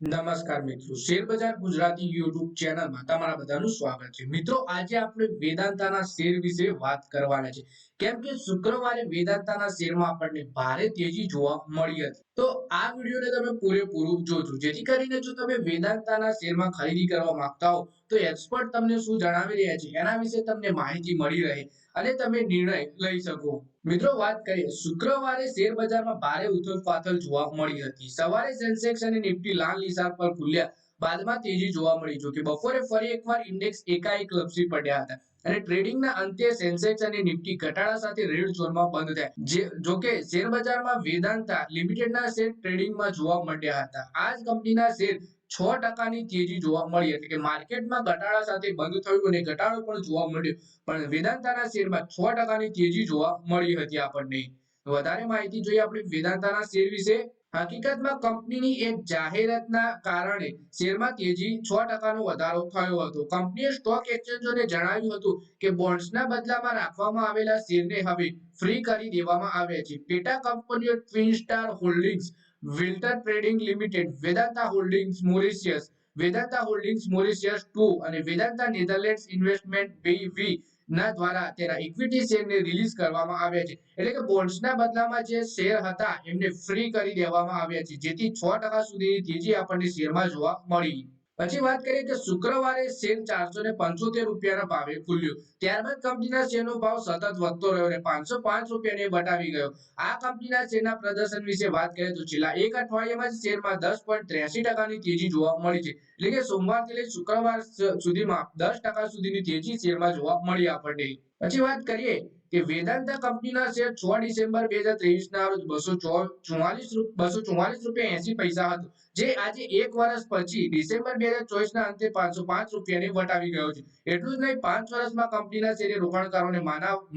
નમસ્કાર મિત્રો. Share Gujarati YouTube ચેનલમાં તમારા બધાનું સ્વાગત છે. મિત્રો, આજે આપણે વેદાંતાના શેર વિશે વાત કરવાના છે. કેમ કે શુક્રવારે વેદાંતાના શેરમાં આપણને ભારે તેજી જોવા મળી હતી. તો આ વિડીયોને તમે પૂરેપૂરું જોજો. જેથી કરીને જો તમે વેદાંતાના શેરમાં ખરીદી કરવા માંગતા હો તો એક્સપર્ટ તમને શું જણાવી રહ્યા છે? એના વિશે તમને માહિતી મળી રહે અને તમે નિર્ણય લઈ શકો. મિત્રો, વાત કરીએ. શુક્રવારે શેર ભારે ઉથલપાથલ જોવા મળી હતી. સવારે સેન્સેક્સ અને નિફ્ટી લાલ નિશાન પર ખુલ્યા. બાદમાં તેજી જોવા મળી. જો બપોરે ફરી એકવાર ઇન્ડેક્સ એકાએક લપસી પડ્યા હતા અને ટ્રેડિંગના અંતે સેન્સેક્સ અને નિફ્ટી ઘટાડા સાથે રેડ ઝોનમાં બંધ થયા. જે, જો શેર બજારમાં વેદાંતા લિમિટેડના શેર ટ્રેડિંગમાં જોવા મળ્યા હતા. આ જ કંપનીના શેર છ ટકાની તેજી જોવા મળી એટલે કે માર્કેટમાં ઘટાડા સાથે બંધ થયું અને ઘટાડો પણ જોવા મળ્યો. પણ વેદાંતાના શેરમાં છ ટકાની તેજી જોવા મળી હતી આપણને. વધારે માહિતી જોઈએ આપણે વેદાંતાના શેર વિશે. હકીકતમાં કંપનીની એક જાહેરાતના કારણે શેરમાં તેજી છ ટકાનો વધારો થયો હતો. કંપનીએ સ્ટોક એક્સચેન્જોને જણાવ્યું હતું કે બોન્ડ્સના બદલામાં રાખવામાં આવેલા શેરને હવે ફ્રી કરી દેવામાં આવ્યા છે. પેટા કંપનીઓ twin star holdings Welter trading limited Vedanta holdings Mauritius Vedanta holdings Mauritius two અને વેદાંતા નેધરલેન્ડ્સ ઇન્વેસ્ટમેન્ટ બીવી ના દ્વારા તેના ઇક્વિટી શેરને રિલીઝ કરવામાં આવ્યા છે. એટલે કે બોન્ડ્સના બદલામાં જે શેર હતા એમને ફ્રી કરી દેવામાં આવ્યા છે. જેથી છ ટકા સુધીની તેજી આપણને શેરમાં જોવા મળી. પછી વાત કરીએ કે શુક્રવારે શેર ચારસો ને પંચોતેર રૂપિયાના ભાવે ખુલ્યું. ત્યારબાદ કંપનીના શેરનો ભાવ સતત વધતો રહ્યો અને પાંચસો પાંચ રૂપિયાને વટાવી ગયો. આ કંપનીના શેરના પ્રદર્શન વિશે વાત કરીએ તો છેલ્લા એક અઠવાડિયામાં શેરમાં દસ પોઈન્ટ ત્રેસી ટકાની તેજી જોવા મળી છે. એટલે કે સોમવારથી લઈ શુક્રવાર સુધીમાં દસ ટકા સુધીની તેજી શેરમાં જોવા મળી આપણને. પછી વાત કરીએ કે વેદાંતા કંપનીના શેર છ ડિસેમ્બર બે ના રોજ બસો ચુમ્માલીસ બસો ચુમ્માલીસ રૂપિયા એસી પૈસા હતો. જે આજે એક વર્ષ પછી ડિસેમ્બર બે ના અંતે પાંચસો પાંચ રૂપિયાને વટાવી ગયો છે. એટલું જ નહીં, પાંચ વર્ષમાં કંપનીના શેરે રોકાણકારોને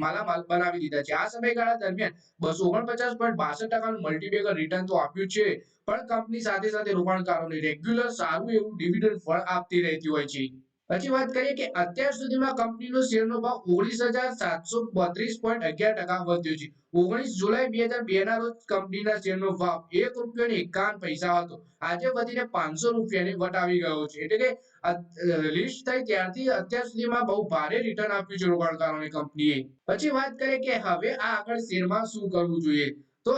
માલામાલ બનાવી દીધા છે. આ સમયગાળા દરમિયાન બસો ઓગણપચાસ પોઈન્ટ બાસઠ ટકાનું મલ્ટીબેગર રિટર્ન તો આપ્યું છે. પણ કંપની સાથે સાથે રોકાણકારોને રેગ્યુલર સારું એવું ડિવિડન્ડ ફળ આપતી રહેતી હોય છે. પછી વાત કરીએ કે અત્યાર સુધીમાં કંપનીનો શેરનો ભાવ ઓગણીસ હજાર સાતસો બત્રીસ પોઈન્ટ અગિયાર ટકા વધ્યો છે. ઓગણીસ જુલાઈ બે હજાર બે ના રોજ કંપનીના શેરનો ભાવ એક રૂપિયો એકાવન પૈસા હતો. આજે વધીને પાંચસો રૂપિયાને વટાવી ગયો છે. એટલે કે લિસ્ટ થઈ ત્યારથી અત્યાર સુધીમાં બહુ ભારે રિટર્ન આપ્યું છે રોકાણકારોને કંપનીએ. પછી વાત કરીએ કે હવે આ આગળ શેરમાં શું કરવું જોઈએ? તો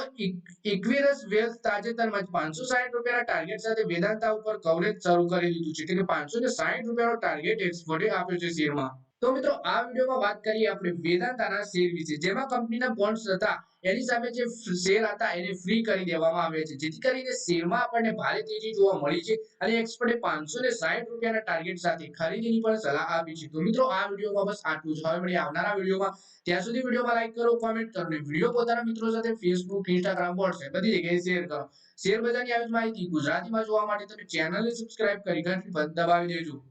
ઇક્વિરસ વેલ્થ તાજેતરમાં પાંચસો સાહીઠ રૂપિયાના ટાર્ગેટ સાથે વેદાંતા ઉપર કવરેજ શરૂ કરી દીધું છે. એટલે કે પાંચસો ને સાહીઠ રૂપિયાનો ટાર્ગેટ એક્સપોર્ટે આપ્યો છે શેરમાં. તો મિત્રો, આ વિડીયોમાં વાત કરીએ આપણે વેદાંતાના શેર વિશે. જેમાં કંપનીના બોન્ડ્સ હતા, એની સામે જે શેર હતા, એને ફ્રી કરી દેવામાં આવ્યા છે. જેથી કરીને શેરમાં આપણને ભારે તેજી જોવા મળી છે અને એક્સપર્ટે પાંચસો ને સાહીઠ રૂપિયાના ટાર્ગેટ સાથે ખરીદીની પણ સલાહ આપી છે. તો મિત્રો, આ વિડીયોમાં બસ આટલું જ. હવે મળી આવનારા વિડીયોમાં. ત્યાં સુધી વિડીયોમાં લાઈક કરો કોમેન્ટ કરો અને વીડિયો પોતાના મિત્રો સાથે ફેસબુક ઇન્સ્ટાગ્રામ વોટ્સએપ બધી જગ્યાએ શેર કરો. શેર બજારની આવી માહિતી ગુજરાતીમાં જોવા માટે તમે ચેનલને સબસ્ક્રાઇબ કરી ઘંટી દબાવી દેજો.